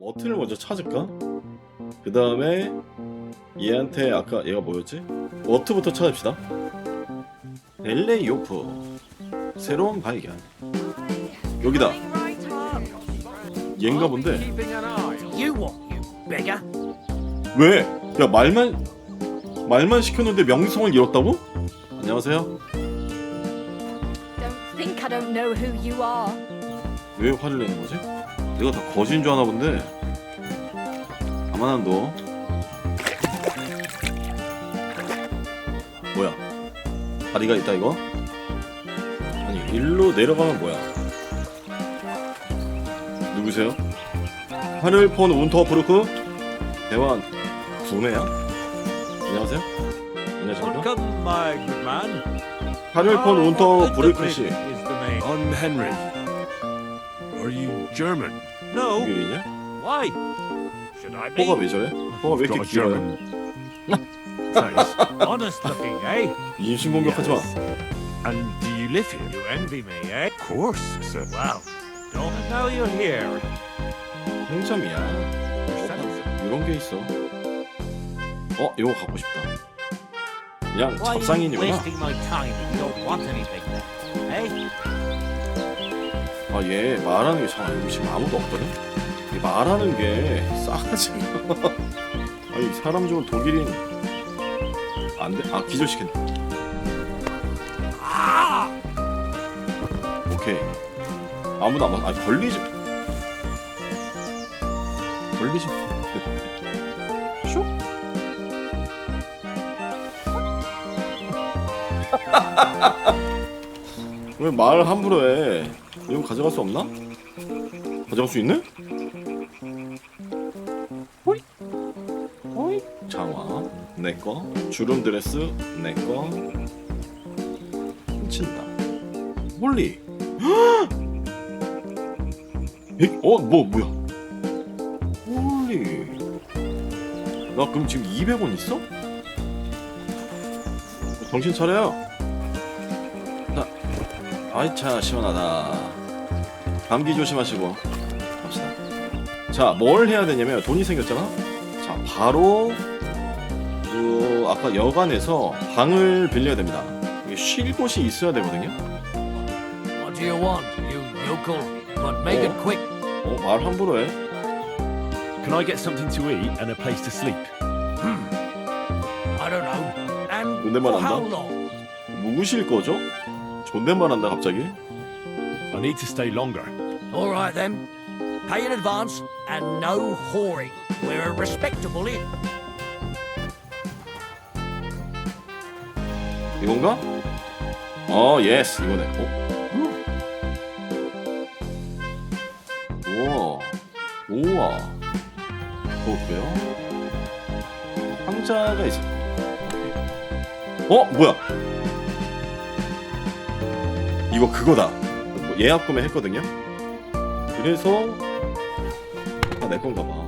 머트를 먼저 찾을까? 그 다음에 얘한테 아까 얘가 뭐였지? 머트부터 찾읍시다. 렐레이 요프 새로운 발견. 여기다. 얘인가 본데. You what, you beggar? 왜? 야 말만 말만 시켰는데 명성을 잃었다고? 안녕하세요. Don't think I don't know who you are. 왜 화를 내는 거지? 내가 다 거지인 줄 아나 본데. 가만 안 둬. 뭐야? 다리가 있다 이거? 아니 일로 내려가면 뭐야? 누구세요? 하늘 폰 운터브루크 대환 구매야? 안녕하세요? 안녕하십니까? Welcome, my good man. 하늘 폰 How 운터브루크 is 씨 the name? I'm Henry. Are you German? No. 독일이냐? Why? Should I be? 코가 왜 저래? 코가 왜 이렇게 길어요? Nice. Honest looking, eh? 인신 공격하지 마. And do you live here? You envy me, eh? Of course, sir. Well, don't know you're here. 홍점이야. 어, 이런 게 있어. 어, 이거 갖고 싶다. 그냥 Why are you 잡상인이구나. wasting my time if you don't want anything? Eh? 아, 얘 말하는 게 참, 여기 지금 아무도 없거든? 이 말하는 게 싸가지. 아니, 사람 좋은 독일인. 안 돼? 아, 기절시켰네. 오케이. 아무도 안 봐. 아, 걸리지. 걸리지. 슉? 왜 말 함부로 해? 이거 가져갈 수 없나? 가져갈 수 있네? 호이 호이 장화 내꺼 주름 드레스 내꺼 훔친다 홀리 에? 어? 뭐 뭐야 홀리 나 그럼 지금 200원 있어? 정신 차려요 자 아이 차 시원하다 감기 조심하시고 갑시다 자 뭘 해야 되냐면 돈이 생겼잖아 자 바로 그 아까 여관에서 방을 빌려야 됩니다 쉴 곳이 있어야 되거든요 What do you want, you yokel? But make it Oh. quick. 어 말 함부로 해 Can I get something to eat and a place to sleep? I don't know. And for how long? 묵으실 거죠? 존댓말 한다 갑자기 I need to stay longer. All right then. Pay in advance and no whoring. We're a respectable inn. 이건가? 어 예스 이거네 어? 우와 우와 그렇고요 상자가 있어 어 뭐야 이거 그거다. 뭐 예약 구매 했거든요. 그래서 아, 내 건가 봐